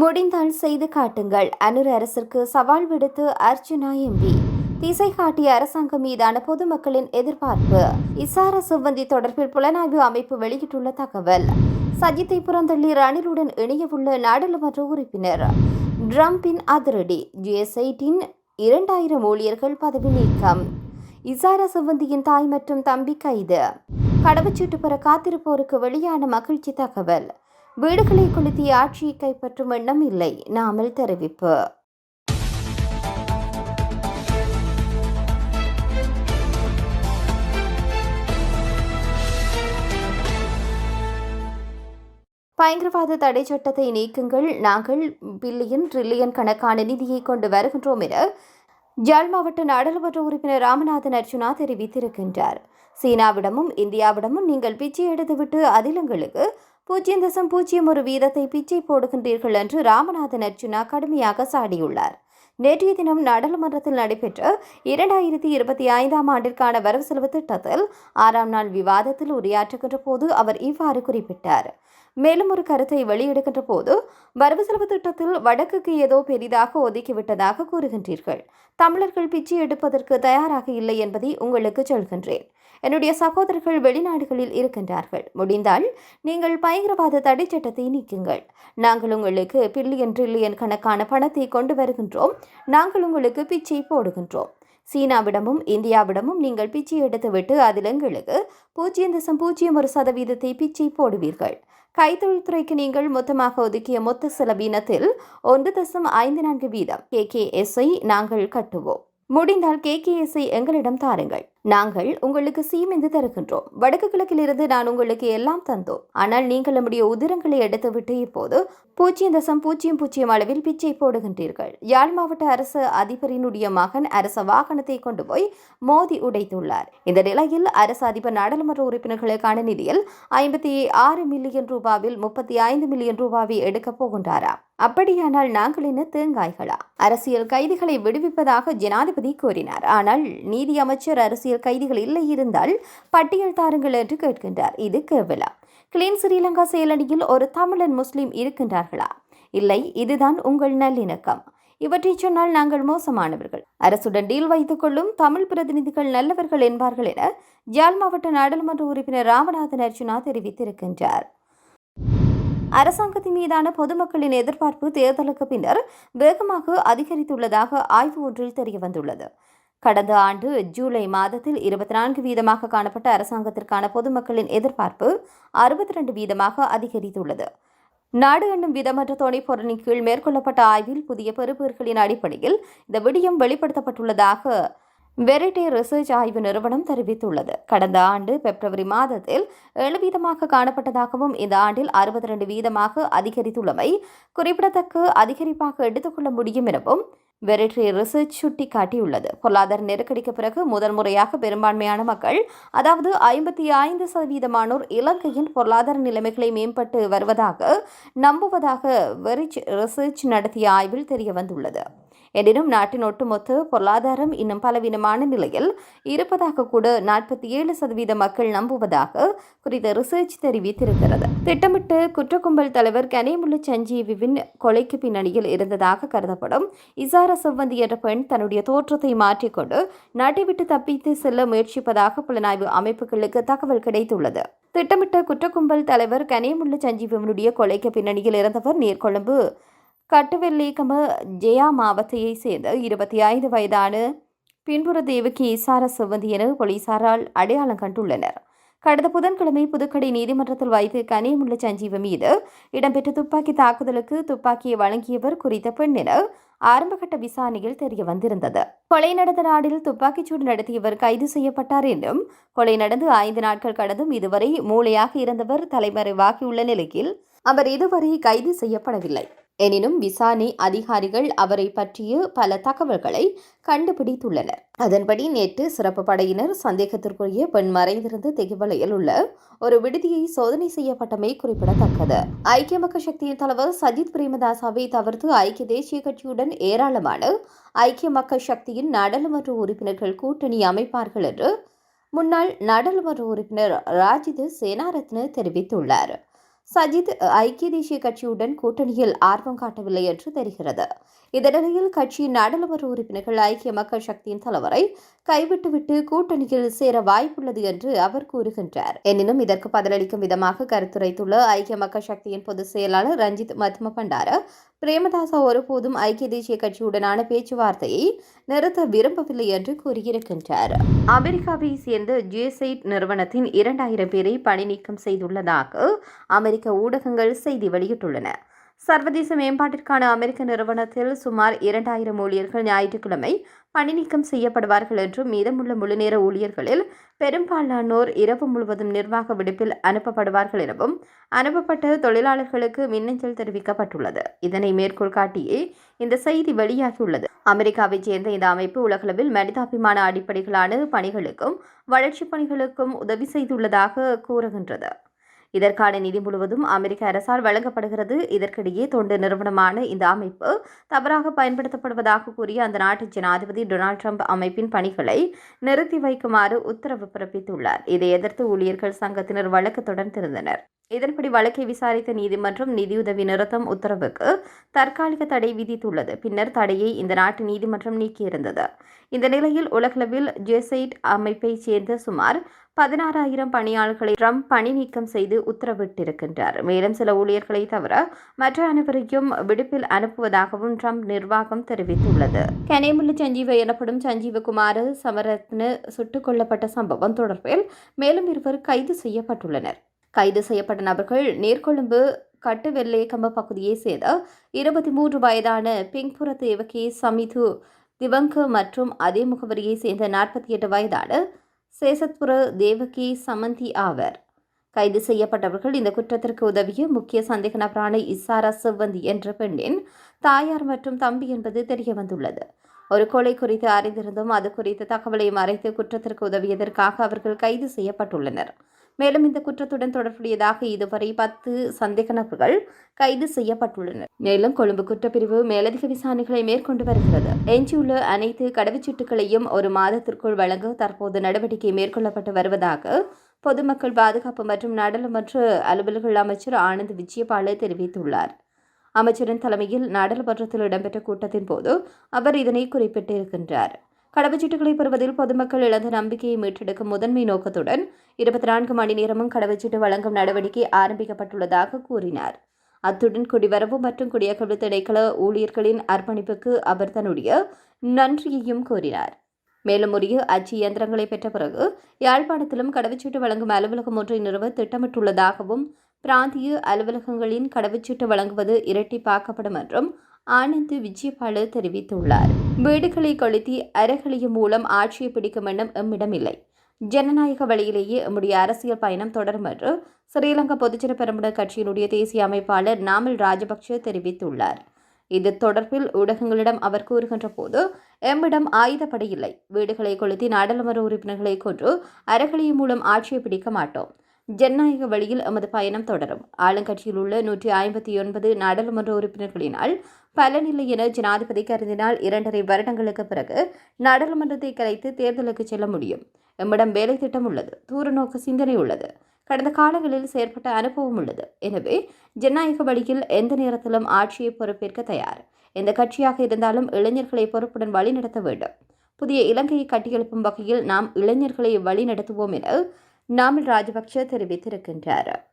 முடிந்தால் செய்து காட்டுங்கள். அனுர் அரசிற்கு சவால் விடுத்து அர்ஜுனா எம்பி. திசை காட்டிய அரசாங்கம் மீதான பொதுமக்களின் எதிர்பார்ப்பு. இசார சிவந்தி தொடர்பில் புலனாய்வு அமைப்பு வெளியிட்டுள்ள தகவல். சஜித்தை புறந்தள்ளி ரணிலுடன் இணையவுள்ள நாடாளுமன்ற உறுப்பினர். ட்ரம்பின் அதிரடி. ஜிஎஸ்ஐட்டின் இரண்டாயிரம் ஊழியர்கள் பதவி நீக்கம். இசார சிவந்தியின் தாய் மற்றும் தம்பி கைது. கடவுச்சீட்டு பெற காத்திருப்போருக்கு வெளியான மகிழ்ச்சி தகவல். வீடுகளை கொளுத்தி ஆட்சியை கைப்பற்றும் எண்ணம் இல்லை. நாமல் தெரிவிப்பு. பயங்கரவாத தடை சட்டத்தை நீக்குங்கள். நாங்கள் பில்லியன் ட்ரில்லியன் கணக்கான நிதியை கொண்டு வருகின்றோம் என ஜாழ் மாவட்ட நாடாளுமன்ற உறுப்பினர் ராமநாதன் அர்ஜுனா தெரிவித்திருக்கின்றார். சீனாவிடமும் இந்தியாவிடமும் நீங்கள் பிச்சை எடுத்துவிட்டு அதிலங்களுக்கு பூஜ்ஜியம் தசம் பூஜ்ஜியம் ஒரு வீதத்தை பிச்சை போடுகின்றீர்கள் என்று ராமநாதன் அர்ஜுனா கடுமையாக சாடியுள்ளார். நேற்றைய தினம் நாடாளுமன்றத்தில் நடைபெற்ற இரண்டாயிரத்தி இருபத்தி ஐந்தாம் ஆண்டிற்கான வரவு செலவு திட்டத்தில் ஆறாம் நாள் விவாதத்தில் உரையாற்றுகின்ற போது அவர் இவ்வாறு குறிப்பிட்டார். மேலும் ஒரு கருத்தை வெளியிடுகின்ற போது வரவு செலவு திட்டத்தில் வடக்குக்கு ஏதோ பெரிதாக ஒதுக்கிவிட்டதாக கூறுகின்றீர்கள். தமிழர்கள் பிச்சை எடுப்பதற்கு தயாராக இல்லை என்பதை உங்களுக்கு சொல்கின்றேன். என்னுடைய சகோதரர்கள் வெளிநாடுகளில் இருக்கின்றார்கள். முடிந்தால் நீங்கள் பயங்கரவாத தடை சட்டத்தை நீக்குங்கள். நாங்கள் உங்களுக்கு பில்லியன் ட்ரில்லியன் கணக்கான பணத்தை கொண்டு வருகின்றோம். நாங்கள் உங்களுக்கு பிச்சை போடுகின்றோம். சீனாவிடமும் இந்தியாவிடமும் நீங்கள் பிச்சை எடுத்துவிட்டு அதில் எங்களுக்கு பூஜ்ஜியம் தசம் பூஜ்ஜியம் ஒரு சதவீதத்தை பிச்சை போடுவீர்கள். கைத்தொழில்துறைக்கு நீங்கள் மொத்தமாக ஒதுக்கிய மொத்த செலவினத்தில் ஒன்று தசம் ஐந்து நான்கு வீதம். கே கே எஸ்ஐ நாங்கள் கட்டுவோம். முடிந்தால் கேகேஎஸ்ஐ எங்களிடம் தாருங்கள். நாங்கள் உங்களுக்கு சீமெந்து தருகின்றோம். வடக்கு கிழக்கிலிருந்து நான் உங்களுக்கு எல்லாம் தந்தோம். ஆனால் நீங்கள் நம்முடைய உதிரங்களை எடுத்துவிட்டு இப்போது பூஜ்ஜியம் தசம் பூஜ்ஜியம் பூஜ்ஜியம் அளவில் பிச்சை போடுகின்றீர்கள். யாழ் மாவட்ட அரசு அதிபரினுடைய மகன் அரச வாகனத்தை கொண்டு போய் மோதி உடைத்துள்ளார். இந்த நிலையில் அரசு அதிபர் நாடாளுமன்ற உறுப்பினர்களுக்கான நிதியில் ஐம்பத்தி ஆறு மில்லியன் ரூபாவில் முப்பத்தி ஐந்து மில்லியன் ரூபாவை எடுக்கப் போகின்றாரா? அப்படியானால் நாங்கள் என்ன தேங்காய்களா? அரசியல் கைதிகளை விடுவிப்பதாக ஜனாதிபதி கூறினார். ஆனால் நீதி அமைச்சர் அரசியல் கைதிகள் இல்லை இருந்தால் பட்டியல் தாருங்கள் என்று கேட்கின்றார். இது கேவலம் கிளீன் ஸ்ரீலங்கா செயலணியில் ஒரு தமிழன் முஸ்லீம் இருக்கின்றார்களா? இல்லை இதுதான் உங்கள் நல்லிணக்கம். இவற்றை சொன்னால் நாங்கள் மோசமானவர்கள். அரசுடன் டீல் வைத்துக் கொள்ளும் தமிழ் பிரதிநிதிகள் நல்லவர்கள் என்பார்கள் என ஜாழ் மாவட்ட நாடாளுமன்ற உறுப்பினர் ராமநாதன் அர்ஜுனா தெரிவித்திருக்கின்றார். அரசாங்கத்தின் மீதான பொதுமக்களின் எதிர்பார்ப்பு தேர்தலுக்கு பின்னர் வேகமாக அதிகரித்துள்ளதாக ஆய்வு ஒன்றில் தெரியவந்துள்ளது. கடந்த ஆண்டு ஜூலை மாதத்தில் இருபத்தி நான்கு வீதமாக காணப்பட்ட அரசாங்கத்திற்கான பொதுமக்களின் எதிர்பார்ப்பு அறுபத்தி ரெண்டு வீதமாக அதிகரித்துள்ளது. நாடு என்னும் விதமற்ற துணைப்பொருளின் கீழ் மேற்கொள்ளப்பட்ட ஆய்வில் புதிய பெறுபேர்களின் அடிப்படையில் இந்த விடியம் வெளிப்படுத்தப்பட்டுள்ளதாக வெரிட்டி ரிசர்ச் ஆய்வு நிறுவனம் தெரிவித்துள்ளது. கடந்த ஆண்டு பிப்ரவரி மாதத்தில் ஏழு வீதமாக காணப்பட்டதாகவும் இந்த ஆண்டில் அறுபத்தி ரெண்டு வீதமாக அதிகரித்துள்ளமை குறிப்பிடத்தக்க அதிகரிப்பாக எடுத்துக்கொள்ள முடியும் எனவும் வெரிட்ரி ரிசர்ச் சுட்டிக்காட்டியுள்ளது பொருளாதார நெருக்கடிக்கு பிறகு முதல் முறையாக பெரும்பான்மையான மக்கள் அதாவது ஐம்பத்தி ஐந்து சதவீதமானோர் இலங்கையின் பொருளாதார நிலைமைகளை மேம்பட்டு வருவதாக நம்புவதாக வெரிச் ரிசர்ச் நடத்திய ஆய்வில் தெரியவந்துள்ளது. எனினும் நாட்டின் ஒட்டுமொத்த பொருளாதாரம் இன்னும் பலவீனமான நிலையில். இருப்பதாக கூட நாற்பத்தி ஏழு சதவீத மக்கள் நம்புவதாக குறித்த ரிசர்ச் தெரிவித்திருக்கிறது. திட்டமிட்டு குற்றக்கும்பல் தலைவர் கனேமுல்லு சஞ்சீவின் கொலைக்கு பின்னணியில் இருந்ததாக கருதப்படும். இசார செவ்வந்தி என்ற பெண் தன்னுடைய தோற்றத்தை மாற்றிக்கொண்டு நாட்டை விட்டு தப்பித்து செல்ல முயற்சிப்பதாக புலனாய்வு அமைப்புகளுக்கு தகவல் கிடைத்துள்ளது. திட்டமிட்ட குற்றக்கும்பல் தலைவர் கனேமுல்லு சஞ்சீவனுடைய கொலைக்கு பின்னணியில் இருந்தவர் நீர்கொழும்பு. கட்டுவெல்லிகம ஜெயா மாவட்டத்தையைச் சேர்ந்த இருபத்தி ஐந்து வயதான பின்புற தேவகி இசார சிவந்தி என போலீசாரால் அடையாளம் கண்டுள்ளனர். கடந்த புதன்கிழமை புதுக்கடை நீதிமன்றத்தில் வைத்து கனியமுள்ள சஞ்சீவ மீது இடம்பெற்ற துப்பாக்கி தாக்குதலுக்கு துப்பாக்கியை வழங்கியவர் குறித்த பெண் என ஆரம்பகட்ட விசாரணையில் தெரிய வந்திருந்தது. கொலை நடந்த நாடில் துப்பாக்கிச்சூடு நடத்தியவர் கைது செய்யப்பட்டார் என்றும் கொலை நடந்து ஐந்து நாட்கள் கடந்தும் இதுவரை மூளையாக இருந்தவர் தலைமறைவாகியுள்ள நிலையில் அவர் இதுவரை கைது செய்யப்படவில்லை. எனினும் விசாரணை அதிகாரிகள் அவரை பற்றிய பல தகவல்களை கண்டுபிடித்துள்ளனர். அதன்படி நேற்று சிறப்பு படையினர் சந்தேகத்திற்குரிய பெண் மறைந்திருந்த திகவலையில் உள்ள ஒரு விடுதியை சோதனை செய்யப்பட்டமை குறிப்பிடத்தக்கது. ஐக்கிய மக்கள் சக்தியின் தலைவர் சஜித் பிரேமதாசாவை தவிர்த்து ஐக்கிய தேசிய கட்சியுடன் ஏராளமான ஐக்கிய மக்கள் சக்தியின் நாடாளுமன்ற உறுப்பினர்கள் கூட்டணி அமைப்பார்கள் என்று முன்னாள் நாடாளுமன்ற உறுப்பினர் ராஜித சேனாரத்ன தெரிவித்துள்ளார். சஜித் ஐக்கிய தேசிய கட்சியுடன் கூட்டணியில் ஆர்வம் காட்டவில்லை என்று தெரிகிறது. இந்த நிலையில் கட்சியின் நாடாளுமன்ற உறுப்பினர்கள் ஐக்கிய மக்கள் சக்தியின் தலைவரை கைவிட்டுவிட்டு கூட்டணியில் சேர வாய்ப்புள்ளது என்று அவர் கூறுகின்றார். எனினும் இதற்கு பதிலளிக்கும் விதமாக கருத்துரைத்துள்ள ஐக்கிய மக்கள் சக்தியின் பொதுச் செயலாளர் ரஞ்சித் மத்ம பண்டார பிரேமதாசா ஒருபோதும் ஐக்கிய தேசிய கட்சியுடனான பேச்சுவார்த்தையை நிறுத்த விரும்பவில்லை என்று கூறியிருக்கின்றார். அமெரிக்காவை சேர்ந்த ஜேசைட் நிறுவனத்தின் இரண்டாயிரம் பேரை பணி நீக்கம் செய்துள்ளதாக அமெரிக்க ஊடகங்கள் செய்தி வெளியிட்டுள்ளன. சர்வதேச மேம்பாட்டிற்கான அமெரிக்க நிறுவனத்தில் சுமார் இரண்டாயிரம் ஊழியர்கள் ஞாயிற்றுக்கிழமை பணி நீக்கம் செய்யப்படுவார்கள் என்றும் மீதமுள்ள முழுநேர ஊழியர்களில் பெரும்பாலானோர் இரவு முழுவதும் நிர்வாக விடுப்பில் அனுப்பப்படுவார்கள் எனவும் அனுப்பப்பட்ட தொழிலாளர்களுக்கு மின்னஞ்சல் தெரிவிக்கப்பட்டுள்ளது. இதனை மேற்கோள் காட்டியே இந்த செய்தி வெளியாகியுள்ளது. அமெரிக்காவைச் சேர்ந்த இந்த அமைப்பு உலகளவில் மனிதாபிமான அடிப்படைகளான பணிகளுக்கும் வளர்ச்சிப் பணிகளுக்கும் உதவி செய்துள்ளதாக கூறுகின்றது. இதற்கான நிதி முழுவதும் அமெரிக்க அரசால் வழங்கப்படுகிறது. இதற்கிடையே தொண்டு நிறுவனமான இந்த அமைப்பு தவறாக பயன்படுத்தப்படுவதாக கூறிய அந்த நாட்டு ஜனாதிபதி டொனால்ட் ட்ரம்ப் அமைப்பின் பணிகளை நிறுத்தி வைக்குமாறு உத்தரவு பிறப்பித்துள்ளார். இதை எதிர்த்து ஊழியர்கள் சங்கத்தினர் வழக்கு தொடர்ந்திருந்தனர். இதன்படி வழக்கை விசாரித்த நீதிமன்றம் நிதியுதவி நிறுத்தம் உத்தரவுக்கு தற்காலிக தடை விதித்துள்ளது. பின்னர் தடையை இந்த நாட்டு நீதிமன்றம் நீக்கியிருந்தது. இந்த நிலையில் உலகளவில் ஜெசைட் அமைப்பைச் சேர்ந்த சுமார் பதினாறாயிரம் பணியாளர்களை ட்ரம்ப் பணி நீக்கம் செய்து உத்தரவிட்டிருக்கின்றார். மேலும் சில ஊழியர்களை தவிர மற்ற அனைவரையும் விடுப்பில் அனுப்புவதாகவும் ட்ரம்ப் நிர்வாகம் தெரிவித்துள்ளது. கனேமுள்ள சஞ்சீவ எனப்படும் சஞ்சீவகுமார் சமரத்ன சுட்டுக் கொல்லப்பட்ட சம்பவம் தொடர்பில் மேலும் இருவர் கைது செய்யப்பட்டுள்ளனர். கைது செய்யப்பட்ட நபர்கள் நேர்கொழும்பு கட்டுவெல்லேக்கம்ப பகுதியைச் சேர்ந்த இருபத்தி மூன்று வயதான பிங்புர தேவகி சமிது திவங்க மற்றும் அதே முகவரியைச் சேர்ந்த நாற்பத்தி எட்டு வயதான சேசத்புர தேவகி சமந்தி ஆவர். கைது செய்யப்பட்டவர்கள் இந்த குற்றத்திற்கு உதவிய முக்கிய சந்தேக நபரான இசாரா செவ்வந்தி என்ற பெண்ணின் தாயார் மற்றும் தம்பி என்பது தெரியவந்துள்ளது. ஒரு கொலை குறித்து அறிந்திருந்தும் அது குறித்த தகவலை மறைத்து குற்றத்திற்கு உதவியதற்காக அவர்கள் கைது செய்யப்பட்டுள்ளனர். மேலும் இந்த குற்றத்துடன் தொடர்புடையதாக இதுவரை பத்து சந்தேக நபர்கள் கைது செய்யப்பட்டுள்ளனர். மேலும் கொழும்பு குற்றப்பிரிவு மேலதிக விசாரணைகளை மேற்கொண்டு வருகிறது. எஞ்சியுள்ள அனைத்து கடவுச்சீட்டுகளையும் ஒரு மாதத்திற்குள் வழங்க தற்போது நடவடிக்கை மேற்கொள்ளப்பட்டு வருவதாக பொதுமக்கள் பாதுகாப்பு மற்றும் நாடாளுமன்ற அலுவல்கள் அமைச்சர் ஆனந்த் விஜயபால தெரிவித்துள்ளார். அமைச்சரின் தலைமையில் நாடாளுமன்றத்தில் இடம்பெற்ற கூட்டத்தின் போது அவர் இதனை குறிப்பிட்டிருக்கின்றார். கடவுச்சீட்டுகளை பெறுவதில் பொதுமக்கள் இழந்த நம்பிக்கையை மீட்டெடுக்கும் முதன்மை நோக்கத்துடன் இருபத்தி நான்கு மணி நேரமும் கடவுச்சீட்டு வழங்கும் நடவடிக்கை ஆரம்பிக்கப்பட்டுள்ளதாக கூறினார். அத்துடன் குடிவரவு மற்றும் குடியகல்வு திணைக்கள ஊழியர்களின் அர்ப்பணிப்புக்கு அவர் தன்னுடைய நன்றியையும் கூறினார். மேலும் உரிய அச்சு இயந்திரங்களை பெற்ற பிறகு யாழ்ப்பாணத்திலும் கடவுச்சீட்டு வழங்கும் அலுவலகம் ஒன்றை நிறுவ திட்டமிட்டுள்ளதாகவும் பிராந்திய அலுவலகங்களின் கடவுச்சீட்டு வழங்குவது இரட்டிப்பாக்கப்படும் என்றும் ஆனந்த் விஜயபால தெரிவித்துள்ளார். வீடுகளை கொளுத்தி அறகலியம் மூலம் ஆட்சியை பிடிக்கும் எண்ணம் எம்மிடம் இல்லை ஜனநாயக வழியிலேயே எம்முடைய அரசியல் பயணம் தொடரும் என்று ஸ்ரீலங்கா பொதுஜன பெரமுன கட்சியினுடைய தேசிய அமைப்பாளர் நாமல் ராஜபக்ஷ தெரிவித்துள்ளார். இது தொடர்பில் ஊடகங்களிடம் அவர் கூறுகின்ற போது எம்மிடம் ஆயுதப்படை இல்லை. வீடுகளை கொளுத்தி நாடாளுமன்ற உறுப்பினர்களை கொன்று அறகலியம் மூலம் ஆட்சியை பிடிக்க மாட்டோம். ஜனநாயக வழியில் எமது பயணம் தொடரும். ஆளுங்கட்சியில் உள்ள நூற்றி ஐம்பத்தி ஒன்பது நாடாளுமன்ற உறுப்பினர்களினால் பலனில்லை என ஜனாதிபதி கருதினால் இரண்டரை வருடங்களுக்கு பிறகு நாடாளுமன்றத்தை கலைத்து தேர்தலுக்கு செல்ல முடியும். எம்மிடம் வேலை திட்டம் உள்ளது. தூரநோக்கு சிந்தனை உள்ளது. கடந்த காலங்களில் செயற்பட்ட அனுபவம் உள்ளது. எனவே ஜனநாயக வழியில் எந்த நேரத்திலும் ஆட்சியை பொறுப்பேற்க தயார். எந்த கட்சியாக இருந்தாலும் இளைஞர்களை பொறுப்புடன் வழிநடத்த வேண்டும். புதிய இலங்கையை கட்டியெழுப்பும் வகையில் நாம் இளைஞர்களை வழிநடத்துவோம் என நாமல் ராஜபக்ஷ தெரிவித்திருக்கின்றார்.